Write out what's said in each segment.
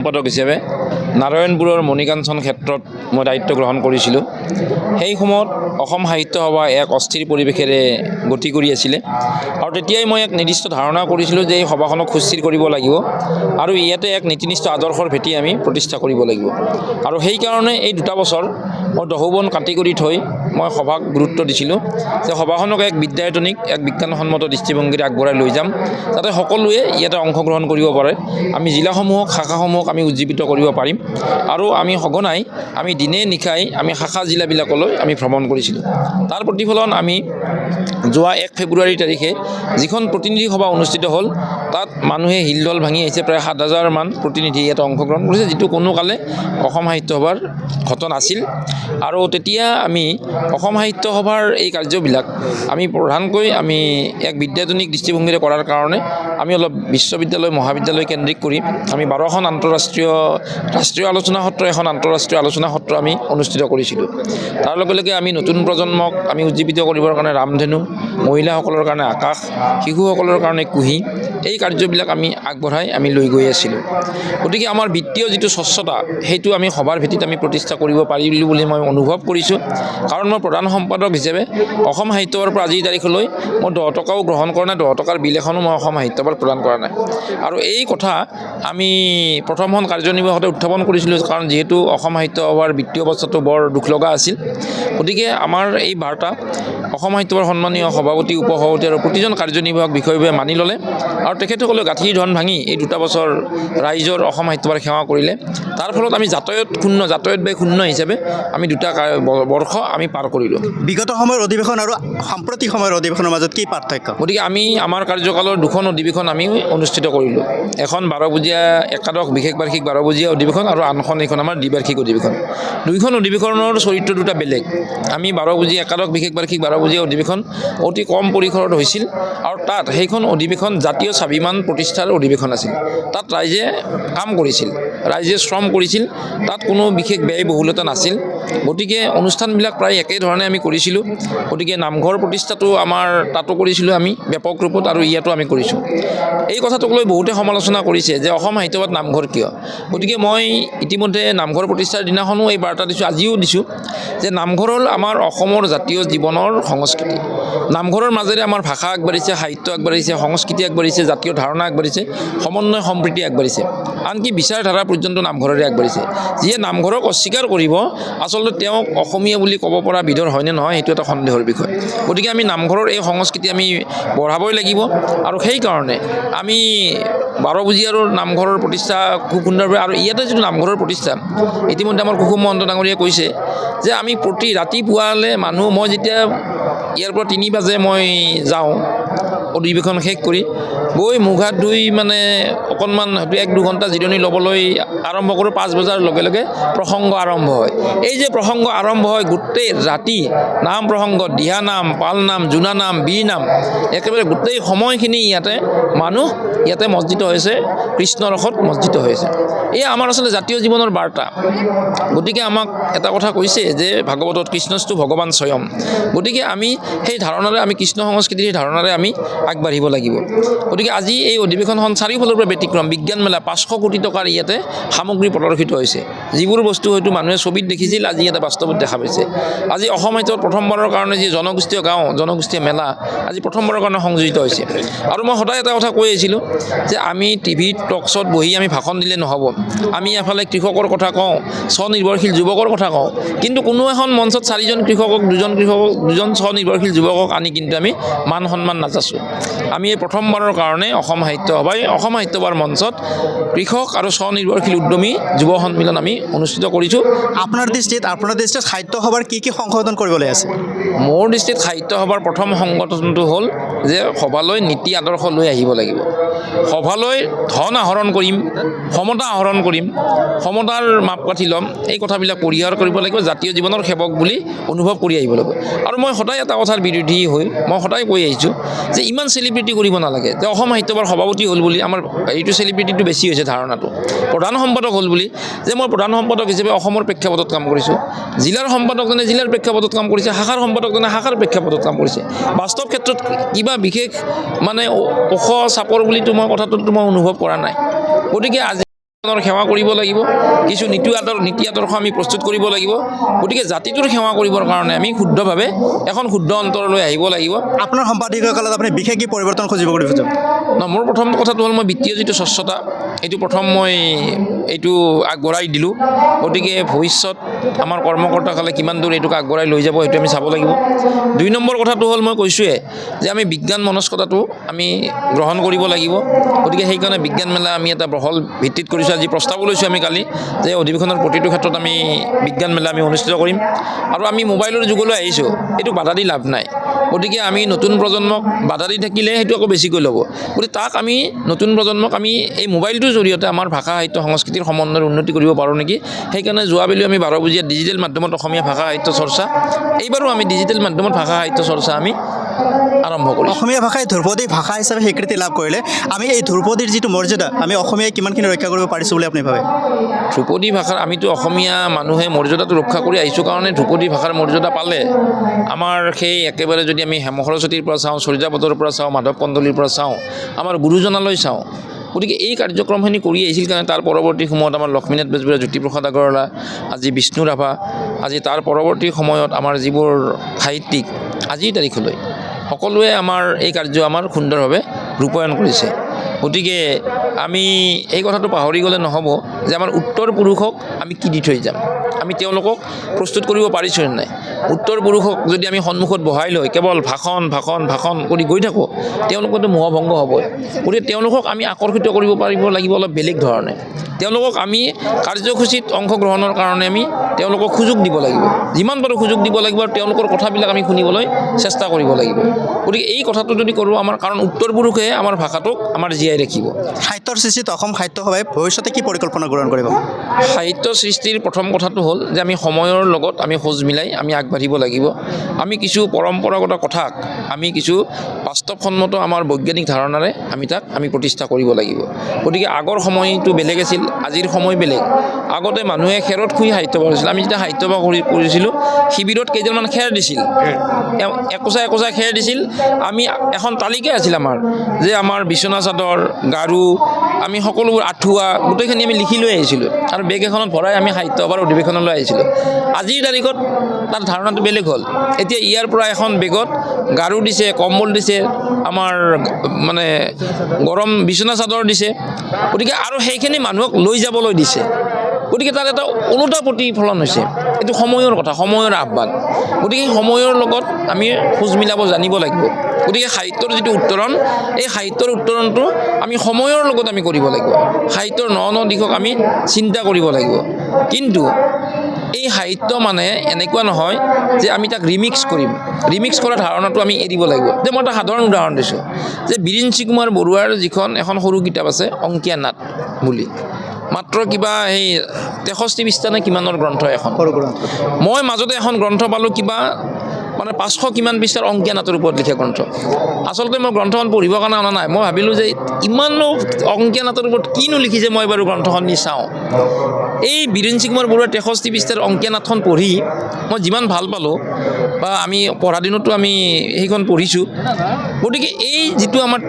সম্পাদক হিচাপে নাৰায়ণপুৰৰ মণিকাঞ্চন ক্ষেত্ৰত মই দায়িত্ব গ্ৰহণ কৰিছিলোঁ। সেই সময়ত অসম সাহিত্য সভা এক অস্থিৰ পৰিৱেশেৰে গতি কৰি আছিলে। আৰু তেতিয়াই মই এক নিৰ্দিষ্ট ধাৰণা কৰিছিলোঁ যে এই সভাখনক সুস্থিৰ কৰিব লাগিব আৰু ইয়াতে এক নীতিনিষ্ঠ আদৰ্শৰ ভেটি আমি প্ৰতিষ্ঠা কৰিব লাগিব। আৰু সেইকাৰণে এই দুটা বছৰ মই দহোবন কাটি কৰি থৈ মই সভাক গুৰুত্ব দিছিলোঁ। যে সভাখনক এক বিদ্যায়তনিক, এক বিজ্ঞানসন্মত দৃষ্টিভংগীৰে আগবঢ়াই লৈ যাম, যাতে সকলোৱে ইয়াতে অংশগ্ৰহণ কৰিব পাৰে। আমি জিলাসমূহক, শাখাসমূহক আমি উজ্জীৱিত কৰিব পাৰিম আৰু আমি সঘনাই, আমি দিনে নিশাই আমি শাখা জিলাবিলাকলৈ আমি ভ্ৰমণ কৰিছিলোঁ। তাৰ প্ৰতিফলন আমি যোৱা এক ফেব্ৰুৱাৰী তাৰিখে যিখন প্ৰতিনিধি সভা অনুষ্ঠিত হ'ল, তাত মানুহে হিলদল ভাঙি আহিছে, প্ৰায় সাত হাজাৰমান প্ৰতিনিধি ইয়াত অংশগ্ৰহণ কৰিছে, যিটো কোনো কালে অসম সাহিত্য সভাৰ ঘটনা আছিল। আৰু তেতিয়া আমি অসম সাহিত্য সভাৰ এই কাৰ্যবিলাক আমি প্ৰধানকৈ আমি এক বিদ্যাধনিক দৃষ্টিভংগীৰে কৰাৰ কাৰণে আমি অলপ বিশ্ববিদ্যালয়, মহাবিদ্যালয় কেন্দ্ৰিক কৰি আমি বাৰখন আন্তঃৰাষ্ট্ৰীয়, ৰাষ্ট্ৰীয় আলোচনা সত্ৰ, এখন আন্তঃৰাষ্ট্ৰীয় আলোচনা সত্ৰ আমি অনুষ্ঠিত কৰিছিলোঁ। তাৰ লগে লগে আমি নতুন প্ৰজন্মক আমি উজ্জীৱিত কৰিবৰ কাৰণে ৰামধেনু, মহিলাসকলৰ কাৰণে আকাশ, শিশুসকলৰ কাৰণে কুহি, এই কাৰ্যবিলাক আমি আগবঢ়াই আমি লৈ গৈ আছিলোঁ। গতিকে আমাৰ বিত্তীয় যিটো স্বচ্ছতা, সেইটো আমি সভাৰ ভেটিত আমি প্ৰতিষ্ঠা কৰিব পাৰিলোঁ বুলি মই অনুভৱ কৰিছোঁ। কাৰণ মই প্ৰধান সম্পাদক হিচাপে অসম সাহিত্য সভাৰ পৰা আজিৰ তাৰিখলৈ মই দহ টকাও গ্ৰহণ কৰা নাই, দহ টকাৰ বিল এখনও মই অসম সাহিত্য সভাত প্ৰদান কৰা নাই। আৰু এই কথা আমি প্ৰথমখন কাৰ্যনিৰ্বাহতে উত্থাপন কৰিছিলোঁ কাৰণ যিহেতু অসম সাহিত্য সভাৰ বিত্তীয় অৱস্থাটো বৰ দুখ লগা আছিল। গতিকে আমাৰ এই বাৰ্তা অসম সাহিত্যসভাৰ সন্মানীয় সভাপতি, উপসভাপতি আৰু প্ৰতিজন কাৰ্যনিৰ্বাহক বিষয়ভাৱে মানি ল'লে আৰু তেখেতসকলে গাঁঠিৰ ধন ভাঙি এই দুটা বছৰ ৰাইজৰ অসম সাহিত্য সভাৰ সেৱা কৰিলে। তাৰ ফলত আমি যাতায়ত শূন্য, যাতায়ত ব্যয় শূন্য হিচাপে আমি দুটা বৰ্ষ আমি পাৰ কৰিলোঁ। বিগত সময়ৰ অধিৱেশন আৰু সাম্প্ৰতিক সময়ৰ অধিৱেশনৰ মাজত কি পাৰ্থক্য? গতিকে আমি আমাৰ কাৰ্যকালৰ দুখন অধিৱেশন আমি অনুষ্ঠিত কৰিলোঁ। এখন বাৰবুজীয়া একাদশ বিশেষ বাৰ্ষিক বাৰবুজীয়া অধিৱেশন আৰু আনখন এইখন আমাৰ দ্বিবাৰ্ষিক অধিৱেশন। দুইখন অধিৱেশনৰ চৰিত্ৰ দুটা বেলেগ। আমি বাৰবুজীয়া একাদশ বিশেষ বাৰ্ষিক বাৰবুজীয়া অধিৱেশন অতি কম পৰিসৰত হৈছিল আৰু তাত সেইখন অধিৱেশন জাতীয় স্বাভিমান প্ৰতিষ্ঠাৰ অধিৱেশন আছিল। তাত ৰাইজে কাম কৰিছিল ৰাইজে শ্ৰম কৰিছিল তাত কোনো বিশেষ ব্যয়বহুলতা নাছিল। গতিকে অনুষ্ঠানবিলাক প্ৰায় একেধৰণে আমি কৰিছিলোঁ। গতিকে নামঘৰ প্ৰতিষ্ঠাটো আমাৰ তাতো কৰিছিলোঁ আমি, ব্যাপক ৰূপত আৰু ইয়াতো আমি কৰিছোঁ। এই কথাটোক লৈ বহুতে সমালোচনা কৰিছে যে অসম সাহিত্য নামঘৰ কিয়? গতিকে মই ইতিমধ্যে নামঘৰ প্ৰতিষ্ঠাৰ দিনাখনো এই বাৰ্তা দিছোঁ, আজিও দিছোঁ যে নামঘৰ হ'ল আমাৰ অসমৰ জাতীয় জীৱনৰ সংস্কৃতি। নামঘৰৰ মাজেৰে আমাৰ ভাষা আগবাঢ়িছে, সাহিত্য আগবাঢ়িছে, সংস্কৃতি আগবাঢ়িছে, জাতীয় ধাৰণা আগবাঢ়িছে, সমন্বয় সম্প্ৰীতি আগবাঢ়িছে। আনকি বিচাৰধাৰা পৰ্যন্ত নামঘৰৰে আগবাঢ়িছে। যিয়ে নামঘৰক অস্বীকাৰ কৰিব, আচলতে তেওঁক অসমীয়া বুলি ক'ব পৰা বিধৰ হয়নে নহয় সেইটো এটা সন্দেহৰ বিষয়। গতিকে আমি নামঘৰৰ এই সংস্কৃতি আমি বঢ়াবই লাগিব আৰু সেইকাৰণে আমি বাৰবুজীয়াৰো নামঘৰৰ প্ৰতিষ্ঠা খুব সুন্দৰভাৱে আৰু ইয়াতে যিটো নামঘৰৰ প্ৰতিষ্ঠা ইতিমধ্যে আমাৰ কুসুম মহন্ত ডাঙৰীয়াই কৈছে যে আমি প্ৰতি ৰাতিপুৱালৈ মানুহ, মই যেতিয়া ইয়াৰ পৰা তিনি বাজে মই যাওঁ অধিৱেশন শেষ কৰি গৈ মুখ হাত ধুই মানে অকণমান এক দুঘণ্টা জিৰণি ল'বলৈ আৰম্ভ কৰোঁ। পাঁচ বজাৰ লগে লগে প্ৰসংগ আৰম্ভ হয়। এই যে প্ৰসংগ আৰম্ভ হয়, গোটেই ৰাতি নাম প্ৰসংগ দিহানাম পালনাম জোনানাম বীৰ নাম, একেবাৰে গোটেই সময়খিনি ইয়াতে মানুহ ইয়াতে মসজিদ হৈছে কৃষ্ণ ৰসত মসজিদ হৈছে। এয়া আমাৰ আচলতে জাতীয় জীৱনৰ বাৰ্তা। গতিকে আমাক এটা কথা কৈছে যে ভাগৱতত কৃষ্ণস্তু ভগৱান স্বয়ং। গতিকে আমি সেই ধাৰণাৰে আমি কৃষ্ণ সংস্কৃতিৰ সেই ধাৰণাৰে আমি আগবাঢ়িব লাগিব। গতিকে আজি এই অধিৱেশনখন চাৰিওফালৰ পৰা ব্যতিক্ৰম। বিজ্ঞান মেলা পাঁচশো কোটি টকাৰ ইয়াতে সামগ্ৰী প্ৰদৰ্শিত হৈছে। যিবোৰ বস্তু হয়তো মানুহে ছবিত দেখিছিল, আজি ইয়াতে বাস্তৱত দেখা পাইছে। আজি অসম সাহিত্যত প্ৰথমবাৰৰ কাৰণে যি জনগোষ্ঠীয় গাঁও, জনগোষ্ঠীয় মেলা, আজি প্ৰথমবাৰৰ কাৰণে সংযোজিত হৈছে। আৰু মই সদায় এটা কথা কৈ আহিছিলোঁ যে আমি টিভিত, টকশ্বত বহি আমি ভাষণ দিলে নহ'ব। আমি এফালে কৃষকৰ কথা কওঁ, স্বনিৰ্ভৰশীল যুৱকৰ কথা কওঁ। কিন্তু কোনো এখন মঞ্চত চাৰিজন কৃষকক, দুজন কৃষকক, দুজন স্বনিৰ্ভৰশীল যুৱকক আনি কিন্তু আমি মান সন্মান নাযাছোঁ আমি এই প্ৰথমবাৰৰ কাৰণে অসম সাহিত্য সভাই অসম সাহিত্য সভাৰ মঞ্চত কৃষক আৰু স্বনিৰ্ভৰশীল উদ্যমী যুৱ সন্মিলন আমি অনুষ্ঠিত কৰিছোঁ। আপোনাৰ দৃষ্টিত আপোনাৰ দৃষ্টিত সাহিত্য সভাৰ কি কি সংশোধন কৰিবলৈ আছে? মোৰ দৃষ্টিত সাহিত্য সভাৰ প্ৰথম সংগঠনটো হ'ল যে সভালৈ নীতি আদৰ্শ লৈ আহিব লাগিব। সভালৈ ধন আহৰণ কৰিম সমতা আহৰণ কৰিম সমতাৰ মাপকাঠি ল'ম এই কথাবিলাক পৰিহাৰ কৰিব লাগিব জাতীয় জীৱনৰ সেৱক বুলি অনুভৱ কৰি আহিব লাগিব। আৰু মই সদায় এটা কথাৰ বিৰোধী হৈ মই সদায় কৈ আহিছোঁ যে ইমান চেলিব্ৰিটি কৰিব নালাগে। যে অসম সাহিত্যসভাৰ সভাপতি হ'ল বুলি আমাৰ, এইটো চেলিব্ৰিটিটো বেছি হৈছে ধাৰণাটো। প্ৰধান সম্পাদক হ'ল বুলি, যে মই প্ৰধান সম্পাদক হিচাপে অসমৰ প্ৰেক্ষাপটত কাম কৰিছোঁ। জিলাৰ সম্পাদকজনে জিলাৰ প্ৰেক্ষাপটত কাম কৰিছে, শাখাৰ সম্পাদকজনে শাখাৰ প্ৰেক্ষাপটত কাম কৰিছে। বাস্তৱ ক্ষেত্ৰত কিবা বিশেষ মানে ওখ চাপৰ বুলিতো মই কথাটোত মই অনুভৱ কৰা নাই। গতিকে আজি জনৰ সেৱা কৰিব লাগিব। কিছু নীতি আদৰ নীতি আদৰ্শ আমি প্ৰস্তুত কৰিব লাগিব। গতিকে জাতিটোৰ সেৱা কৰিবৰ কাৰণে আমি শুদ্ধভাৱে এখন শুদ্ধ অন্তৰলৈ আহিব লাগিব। আপোনাৰ সম্পাদকীয় কালত আপুনি বিশেষ কি পৰিৱৰ্তন খুজিব ন মোৰ প্ৰথম কথাটো হ'ল মই বিত্তীয় যিটো স্বচ্ছতা এইটো প্ৰথম মই এইটো আগবঢ়াই দিলোঁ। গতিকে ভৱিষ্যত আমাৰ কৰ্মকৰ্তাসকলে কিমান দূৰ এইটোক আগবঢ়াই লৈ যাব সেইটো আমি চাব লাগিব। দুই নম্বৰ কথাটো হ'ল মই কৈছোঁৱে যে আমি বিজ্ঞান মনস্কতাটো আমি গ্ৰহণ কৰিব লাগিব। গতিকে সেইকাৰণে বিজ্ঞান মেলা আমি এটা বহল ভিত্তিত কৰিছোঁ। আজি প্ৰস্তাৱো লৈছোঁ আমি কালি, যে অধিৱেশনৰ প্ৰতিটো ক্ষেত্ৰত আমি বিজ্ঞান মেলা আমি অনুষ্ঠিত কৰিম। আৰু আমি মোবাইলৰ যুগলৈ আহিছোঁ, এইটো বাধা দি লাভ নাই। গতিকে আমি নতুন প্ৰজন্মক বাধা দি থাকিলে সেইটো আকৌ বেছিকৈ ল'ব। গতিকে তাক আমি, নতুন প্ৰজন্মক আমি এই মোবাইলটোৰ জৰিয়তে আমাৰ ভাষা সাহিত্য সংস্কৃতিৰ সমন্বয়ৰ উন্নতি কৰিব পাৰোঁ নেকি? সেইকাৰণে যোৱাবেলিও আমি বাৰ বজীয়া ডিজিটেল মাধ্যমত অসমীয়া ভাষা সাহিত্য চৰ্চা, এইবাৰো আমি ডিজিটেল মাধ্যমত ভাষা সাহিত্য চৰ্চা আমি আৰম্ভ কৰিছোঁ। অসমীয়া ভাষাই ধ্ৰুপদী ভাষা হিচাপে স্বীকৃতি লাভ কৰিলে আমি এই ধ্ৰুপদীৰ যিটো মৰ্যাদা আমি অসমীয়াই কিমানখিনি ৰক্ষা কৰিব পাৰিছোঁ বুলি আপুনি ভাবে? ধ্ৰুপদী ভাষাৰ আমিতো অসমীয়া মানুহে মৰ্যাদাটো ৰক্ষা কৰি আহিছোঁ কাৰণে ধ্ৰুপদী ভাষাৰ মৰ্যাদা পালে। আমাৰ সেই একেবাৰে যদি আমি হেম সৰস্বতীৰ পৰা চাওঁ চৰিজাপদৰ পৰা চাওঁ মাধৱ কন্দলীৰ পৰা চাওঁ আমাৰ গুৰুজনালৈ চাওঁ গতিকে এই কাৰ্যক্ৰমখিনি কৰি আহিছিল কাৰণে তাৰ পৰৱৰ্তী সময়ত আমাৰ লক্ষ্মীনাথ বেজবৰুৱা জ্যোতিপ্ৰসাদ আগৰৱালা আজি বিষ্ণু ৰাভা আজি তাৰ পৰৱৰ্তী সময়ত আমাৰ যিবোৰ সাহিত্যিক আজিৰ তাৰিখলৈ সকলোৱে আমাৰ এই কাৰ্য আমাৰ সুন্দৰভাৱে ৰূপায়ণ কৰিছে। গতিকে আমি এই কথাটো পাহৰি গ'লে নহ'ব যে আমাৰ উত্তৰ পুৰুষক আমি কি দি থৈ যাম। আমি তেওঁলোকক প্ৰস্তুত কৰিব পাৰিছোঁ নে নাই? উত্তৰ পুৰুষক যদি আমি সন্মুখত বহাই লৈ কেৱল ভাষণ ভাষণ ভাষণ কৰি গৈ থাকোঁ তেওঁলোকতো মোহভংগ হ'বই। গতিকে তেওঁলোকক আমি আকৰ্ষিত কৰিব পাৰিব লাগিব অলপ বেলেগ ধৰণে। তেওঁলোকক আমি কাৰ্যসূচীত অংশগ্ৰহণৰ কাৰণে আমি তেওঁলোকক সুযোগ দিব লাগিব। যিমান পাৰোঁ সুযোগ দিব লাগিব আৰু তেওঁলোকৰ কথাবিলাক আমি শুনিবলৈ চেষ্টা কৰিব লাগিব। গতিকে এই কথাটো যদি কৰোঁ আমাৰ কাৰণ উত্তৰ পুৰুষে আমাৰ ভাষাটোক আমাৰ জীয়াই ৰাখিব। সাহিত্যৰ সৃষ্টিত অসম সাহিত্য সভাই ভৱিষ্যতে কি পৰিকল্পনা গ্ৰহণ কৰিব? সাহিত্য সৃষ্টিৰ প্ৰথম কথাটো হ'ল যে আমি সময়ৰ লগত আমি খোজ মিলাই আমি আগবাঢ়িব লাগিব। আমি কিছু পৰম্পৰাগত কথাক, আমি কিছু বাস্তৱসন্মত আমাৰ বৈজ্ঞানিক ধাৰণাৰে আমি তাক আমি প্ৰতিষ্ঠা কৰিব লাগিব। গতিকে আগৰ সময়টো বেলেগ আছিল, আজিৰ সময় বেলেগ। আগতে মানুহে খেৰত শুই সাহিত্য পঢ়িছিল আমি যেতিয়া সাহিত্য সভা কৰি কৰিছিলোঁ শিবিৰত কেইজনমান খেৰ দিছিল। একোচা একোচা খেৰ দিছিল। আমি এখন তালিকা আছিল আমাৰ, যে আমাৰ বিচনা চাদৰ, গাৰু আমি সকলোবোৰ আঁঠুৱা, গোটেইখিনি আমি লিখি লৈ আহিছিলোঁ। আৰু বেগ এখনত ভৰাই আমি সাহিত্য সভাৰ অধিৱেশনলৈ আহিছিলোঁ। আজিৰ তাৰিখত তাৰ ধাৰণাটো বেলেগ হ'ল। এতিয়া ইয়াৰ পৰা এখন বেগত গাৰু দিছে, কম্বল দিছে, আমাৰ মানে গৰম বিচনা চাদৰ দিছে। গতিকে আৰু সেইখিনি মানুহক লৈ যাবলৈ দিছে। গতিকে তাত এটা ওলোটা প্ৰতিফলন হৈছে। এইটো সময়ৰ কথা, সময়ৰ আহ্বান। গতিকে সময়ৰ লগত আমি খোজ মিলাব জানিব লাগিব। গতিকে সাহিত্যৰ যিটো উত্তৰণ, এই সাহিত্যৰ উত্তৰণটো আমি সময়ৰ লগত আমি কৰিব লাগিব। সাহিত্যৰ ন ন দিশক আমি চিন্তা কৰিব লাগিব। কিন্তু এই সাহিত্য মানে এনেকুৱা নহয় যে আমি তাক ৰিমিক্স কৰিম। ৰিমিক্স কৰা ধাৰণাটো আমি এৰিব লাগিব। যে মই এটা সাধাৰণ উদাহৰণ দিছোঁ। যে বিৰিঞ্চি কুমাৰ বৰুৱাৰ যিখন এখন সৰু কিতাপ আছে, অংকীয়া নাট বুলি। মাত্ৰ কিবা সেই তেষষ্ঠি পৃষ্ঠা নে কিমানৰ গ্ৰন্থ এখন? মই মাজতে এখন গ্ৰন্থ পালোঁ কিবা মানে পাঁচশো কিমান পৃষ্ঠাৰ অংকীয়া নাটৰ ওপৰত লিখা গ্ৰন্থ। আচলতে মই গ্ৰন্থখন পঢ়িবৰ কাৰণে অনা নাই। মই ভাবিলোঁ যে ইমানো অংকীয়া নাটৰ ওপৰত কিনো লিখিছে মই বাৰু গ্ৰন্থখন নি চাওঁ। এই বীৰেঞ্চি কুমাৰ বৰুৱাৰ তেষষ্ঠি পৃষ্ঠাৰ অংকীয়া নাটখন পঢ়ি মই যিমান ভালো পালোঁ বা আমি পঢ়া দিনতো আমি সেইখন পঢ়িছোঁ গতিকে এই যিটো আমাৰ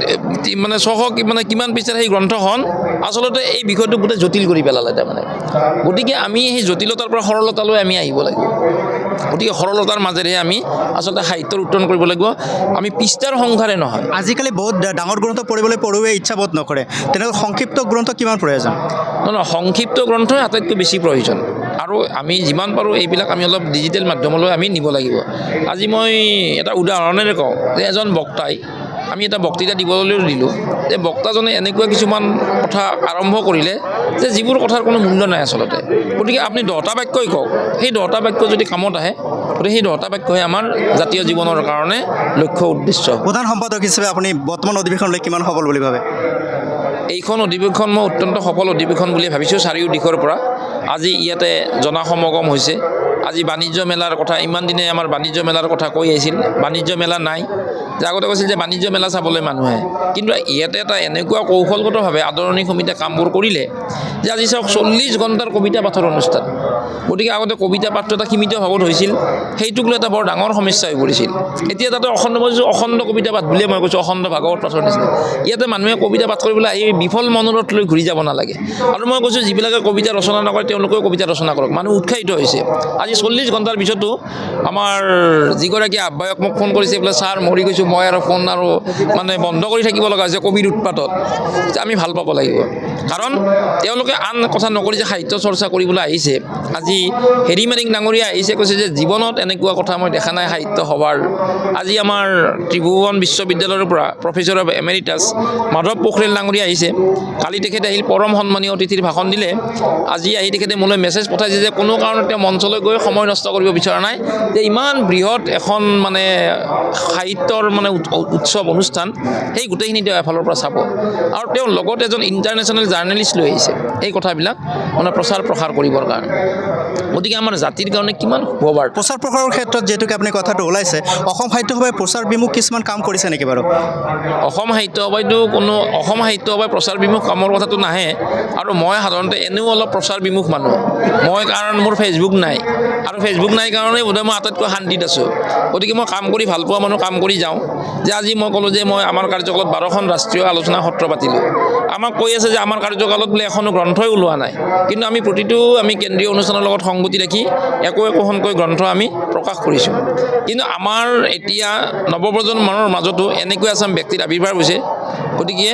মানে ছশ মানে কিমান পৃষ্ঠাৰ সেই গ্ৰন্থখন আচলতে এই বিষয়টো গোটেই জটিল কৰি পেলালে তাৰমানে। গতিকে আমি সেই জটিলতাৰ পৰা সৰলতালৈ আমি আহিব লাগিব। গতিকে সৰলতাৰ মাজেৰে আমি আচলতে সাহিত্যৰ উত্তৰণ কৰিব লাগিব। আমি পৃষ্ঠাৰ সংসাৰে নহয়। আজিকালি বহুত ডাঙৰ গ্ৰন্থ পঢ়িবলৈ পঢ়ুৱে ইচ্ছা বোধ নকৰে। তেনেকৈ সংক্ষিপ্ত গ্ৰন্থ কিমান প্ৰয়োজন? নহয় নহয় সংক্ষিপ্ত গ্ৰন্থই আটাইতকৈ বেছি প্ৰয়োজন। আৰু আমি যিমান পাৰোঁ এইবিলাক আমি অলপ ডিজিটেল মাধ্যমলৈ আমি নিব লাগিব। আজি মই এটা উদাহৰণেৰে কওঁ যে এজন বক্তাই আমি এটা বক্তৃতা দিবলৈও দিলোঁ যে বক্তাজনে এনেকুৱা কিছুমান কথা আৰম্ভ কৰিলে যে যিবোৰ কথাৰ কোনো মূল্য নাই আচলতে। গতিকে আপুনি দহটা বাক্যই কওক সেই দহটা বাক্য যদি কামত আহে গতিকে সেই দহটা বাক্যই আমাৰ জাতীয় জীৱনৰ কাৰণে লক্ষ্য উদ্দেশ্য। প্ৰধান সম্পাদক হিচাপে আপুনি বৰ্তমান অধিৱেশনলৈ কিমান সফল বুলি ভাবে? এইখন অধিৱেশন মই অত্যন্ত সফল অধিৱেশন বুলি ভাবিছোঁ চাৰিও দিশৰ পৰা। আজি ইয়াতে জনসমাগম হৈছে। আজি বাণিজ্য মেলাৰ কথা, ইমান দিনে আমাৰ বাণিজ্য মেলাৰ কথা কৈ আহিছিল। বাণিজ্য মেলা নাই। যে আগতে কৈছিল যে বাণিজ্য মেলা চাবলৈ মানুহে। কিন্তু ইয়াতে এটা এনেকুৱা কৌশলগতভাৱে আদৰণি সমিতিয়ে কামবোৰ কৰিলে যে আজি চাওক চল্লিছ ঘণ্টাৰ কবিতা পাঠৰ অনুষ্ঠান। গতিকে আগতে কবিতা পাঠটো এটা সীমিত ভাৱত হৈছিল সেইটোক লৈ এটা বৰ ডাঙৰ সমস্যা হৈ পৰিছিল। এতিয়া তাতে অখণ্ড, মই অখণ্ড কবিতা পাঠ বুলিয়ে মই কৈছোঁ, অখণ্ড ভাগৱত পাঠৰ নিচিনা। ইয়াতে মানুহে কবিতা পাঠ কৰিবলৈ আহি বিফল মনোৰথ লৈ ঘূৰি যাব নালাগে। আৰু মই কৈছোঁ, যিবিলাকে কবিতা ৰচনা নকৰে, তেওঁলোকেও কবিতা ৰচনা কৰক। মানুহ উৎসাহিত হৈছে। আজি চল্লিছ ঘণ্টাৰ পিছতো আমাৰ যিগৰাকী আহ্বায়ক মোক ফোন কৰিছে, বোলে, ছাৰ মৰি গৈছোঁ, মই আৰু ফোন আৰু মানে বন্ধ কৰি থাকিব লগা হৈছে কবিৰ উৎপাতত। আমি ভালো পাব লাগিব। কাৰণ তেওঁলোকে আন কথা নকৰি যে সাহিত্য চৰ্চা কৰিবলৈ আহিছে। আজি হেৰি মানিক ডাঙৰীয়া আহিছে, কৈছে যে জীৱনত এনেকুৱা কথা মই দেখা নাই, সাহিত্য সভাৰ। আজি আমাৰ ত্ৰিভুৱন বিশ্ববিদ্যালয়ৰ পৰা professor of emeritus Madhav Pokhrel ডাঙৰীয়া আহিছে। কালি তেখেতে আহিল পৰম সন্মানীয় অতিথিৰ ভাষণ দিলে। আজি আহি তেখেতে মোলৈ মেছেজ পঠাইছে যে কোনো কাৰণত তেওঁ মঞ্চলৈ গৈ সময় নষ্ট কৰিব বিচৰা নাই। যে ইমান বৃহৎ এখন মানে সাহিত্যৰ মানে উৎসৱ অনুষ্ঠান সেই গোটেইখিনি তেওঁ এফালৰ পৰা চাব। আৰু তেওঁ লগত এজন ইণ্টাৰনেশ্যনেল জাৰ্নেলিষ্ট লৈ আহিছে এই কথাবিলাক মানে প্ৰচাৰ প্ৰসাৰ কৰিবৰ কাৰণে। গতিকে আমাৰ জাতিৰ কাৰণে কিমান শুভবাৰ্তা। প্ৰচাৰ প্ৰসাৰৰ ক্ষেত্ৰত যিহেতুকে আপুনি কথাটো ওলাইছে অসম সাহিত্য সভাই প্ৰচাৰ বিমুখ কিছুমান কাম কৰিছে নেকি বাৰু? অসম সাহিত্য সভাইতো কোনো অসম সাহিত্য সভাই প্ৰচাৰ বিমুখ কামৰ কথাটো নাহে আৰু মই সাধাৰণতে এনেও অলপ প্ৰচাৰ বিমুখ মানুহ। মই কাৰণ মোৰ ফেচবুক নাই আৰু ফেচবুক নাই কাৰণেই বোধহয় মই আটাইতকৈ শান্তিত আছোঁ। গতিকে মই কাম কৰি ভালো পোৱা মানুহ কাম কৰি যাওঁ। যে আজি মই ক'লোঁ যে মই আমাৰ কাৰ্যকালত বাৰখন ৰাষ্ট্ৰীয় আলোচনা সত্ৰ পাতিলোঁ। আমাক কৈ আছে যে আমাৰ কাৰ্যকালত বোলে এখনও গ্ৰন্থই ওলোৱা নাই। কিন্তু আমি প্ৰতিটো আমি কেন্দ্ৰীয় অনুষ্ঠানৰ লগত সংগতি ৰাখি একো একোখনকৈ গ্ৰন্থ আমি প্ৰকাশ কৰিছোঁ। কিন্তু আমাৰ এতিয়া নৱপ্ৰজন্মৰ মাজতো এনেকুৱা এচাম ব্যক্তিৰ আৱিৰ্ভাৱ হৈছে। গতিকে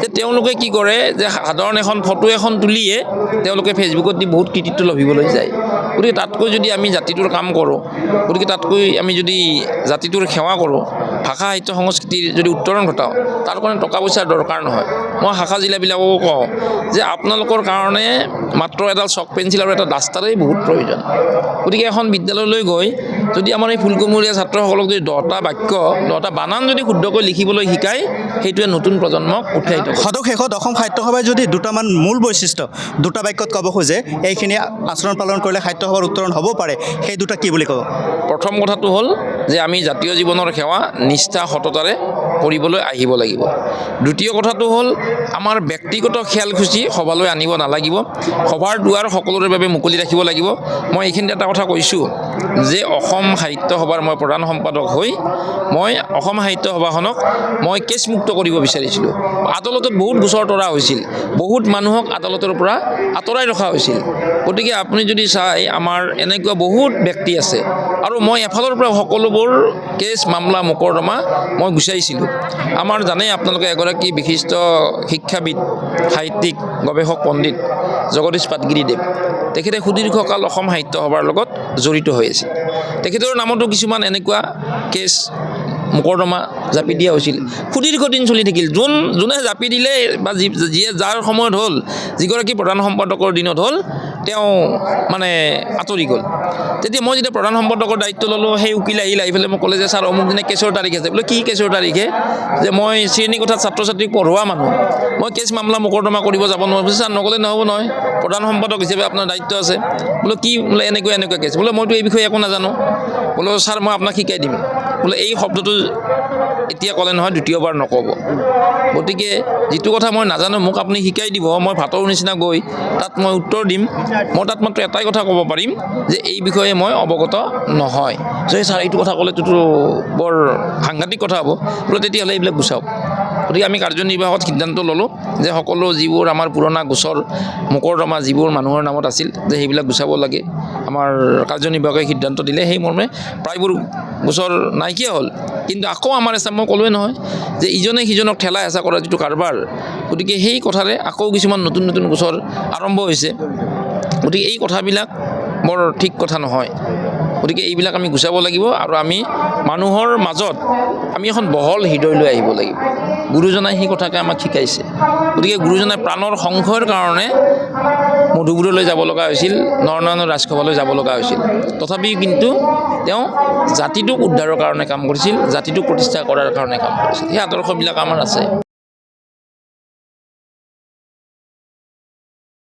যে তেওঁলোকে কি কৰে যে সাধাৰণ এখন ফটো এখন তুলিয়ে তেওঁলোকে ফেচবুকত দি বহুত কৃতিত্ব লভিবলৈ যায়। গতিকে তাতকৈ যদি আমি জাতিটোৰ কাম কৰোঁ গতিকে তাতকৈ আমি যদি জাতিটোৰ সেৱা কৰোঁ ভাষা সাহিত্য সংস্কৃতিৰ যদি উত্তৰণ ঘটাওঁ তাৰ কাৰণে টকা পইচাৰ দৰকাৰ নহয়। মই শাখা জিলাবিলাককো কওঁ যে আপোনালোকৰ কাৰণে মাত্ৰ এডাল চক পেঞ্চিল আৰু এটা ডাষ্টাৰেই বহুত প্ৰয়োজন। গতিকে এখন বিদ্যালয়লৈ গৈ যদি আমাৰ এই ফুলকুমৰীয়া ছাত্ৰসকলক যদি দহটা বাক্য দহটা বানান যদি শুদ্ধকৈ লিখিবলৈ শিকায় সেইটোৱে নতুন প্ৰজন্মক উৎসাহিত সদৌ শেষত অসম সাহিত্য সভাই যদি দুটামান মূল বৈশিষ্ট্য দুটা বাক্যত ক'ব খোজে এইখিনি আচৰণ পালন কৰিলে সাহিত্য সভাৰ উত্তৰণ হ'ব পাৰে সেই দুটা কি বুলি ক'ব? প্ৰথম কথাটো হ'ল যে আমি জাতীয় জীৱনৰ সেৱা নিষ্ঠা সততাৰে কৰিবলৈ আহিব লাগিব। দ্বিতীয় কথাটো হ'ল আমাৰ ব্যক্তিগত খেল খুচি সভালৈ আনিব নালাগিব। সভাৰ দুৱাৰ সকলোৰে বাবে মুকলি ৰাখিব লাগিব। মই এইখিনিতে এটা কথা কৈছোঁ যে অসম সাহিত্য সভাৰ মই প্ৰধান সম্পাদক হৈ মই অসম সাহিত্য সভাখনক মই কেছমুক্ত কৰিব বিচাৰিছিলোঁ। আদালতত বহুত গোচৰ তৰা হৈছিল। বহুত মানুহক আদালতৰ পৰা আঁতৰাই ৰখা হৈছিল। গতিকে আপুনি যদি চাই, আমাৰ এনেকুৱা বহুত ব্যক্তি আছে আৰু মই এফালৰ পৰা সকলোবোৰ কেছ, মামলা মোকৰ্দমা মই গুচাইছিলোঁ। আমাৰ জানেই আপোনালোকে এগৰাকী বিশিষ্ট শিক্ষাবিদ, সাহিত্যিক, গৱেষক, পণ্ডিত। জগদীশ পাটগিৰিদেৱ। তেখেতে সুদীৰ্ঘকাল অসম সাহিত্য সভাৰ লগত জড়িত হৈ আছিল। তেখেতৰ নামতো কিছুমান এনেকুৱা কেছ মোকৰ্দমা জাপি দিয়া হৈছিল। সুদীৰ্ঘ দিন চলি থাকিল। যোন যোনে জাপি দিলে বা যি যিয়ে যাৰ সময়ত হ'ল যিগৰাকী প্ৰধান সম্পাদকৰ দিনত হ'ল তেওঁ মানে আঁতৰি গ'ল। তেতিয়া মই যেতিয়া প্ৰধান সম্পাদকৰ দায়িত্ব ল'লোঁ সেই উকিল আহিল আহি পেলাই মোক ক'লে যে ছাৰ অমুক দিনা কেছৰ তাৰিখ আছে। বোলে কি কেছৰ তাৰিখে? যে মই শ্ৰেণীকোঠাত ছাত্ৰ ছাত্ৰীক পঢ়োৱা মানুহ। মই কেছ মামলা মোকৰ্দমা কৰিব যাব নোৱাৰোঁ। ছাৰ নগ'লে নহ'ব নহয়। প্ৰধান সম্পাদক হিচাপে আপোনাৰ দায়িত্ব আছে। বোলে কি? বোলে এনেকুৱা এনেকুৱা কেছ। বোলে মইতো এই বিষয়ে একো নাজানো। বোলে ছাৰ মই আপোনাক শিকাই দিম। বোলে এই শব্দটো এতিয়া ক'লে নহয় দ্বিতীয়বাৰ নক'ব। গতিকে যিটো কথা মই নাজানো মোক আপুনি শিকাই দিব। মই ভাতৰ নিচিনা গৈ তাত মই উত্তৰ দিম। মই তাত মাত্ৰ এটাই কথা ক'ব পাৰিম যে এই বিষয়ে মই অৱগত নহয়। যে ছাৰ এইটো কথা ক'লেটোতো বৰ সাংঘাতিক কথা হ'ব। বোলে তেতিয়াহ'লে এইবিলাক গুচাওক গতিকে আমি কাৰ্যনিৰ্বাহকত সিদ্ধান্ত ল'লোঁ যে সকলো যিবোৰ আমাৰ পুৰণা গোচৰ মোকৰ্দমা যিবোৰ মানুহৰ নামত আছিল যে সেইবিলাক গুচাব লাগে। আমাৰ কাৰ্যনিৰ্বাহকে সিদ্ধান্ত দিলে সেই মৰ্মে প্ৰায়বোৰ গোচৰ নাইকিয়া হ'ল। কিন্তু আকৌ আমাৰ এচাম মই ক'লোৱে নহয় যে ইজনে সিজনক ঠেলা হেঁচা কৰা যিটো কাৰবাৰ গতিকে সেই কথাৰে আকৌ কিছুমান নতুন নতুন গোচৰ আৰম্ভ হৈছে। গতিকে এই কথাবিলাক বৰ ঠিক কথা নহয়। গতিকে এইবিলাক আমি গুচাব লাগিব আৰু আমি মানুহৰ মাজত আমি এখন বহল হৃদয় লৈ আহিব লাগিব। গুৰুজনাই সেই কথাকে আমাক শিকাইছে। গতিকে গুৰুজনাই প্ৰাণৰ সংশয়ৰ কাৰণে মধুপুৰলৈ যাব লগা হৈছিল, নৰনাৰায়ণৰ ৰাজসভালৈ যাব লগা হৈছিল। তথাপিও কিন্তু তেওঁ জাতিটোক উদ্ধাৰৰ কাৰণে কাম কৰিছিল, জাতিটোক প্ৰতিষ্ঠা কৰাৰ কাৰণে কাম কৰিছিল। সেই আদৰ্শবিলাক আমাৰ আছে।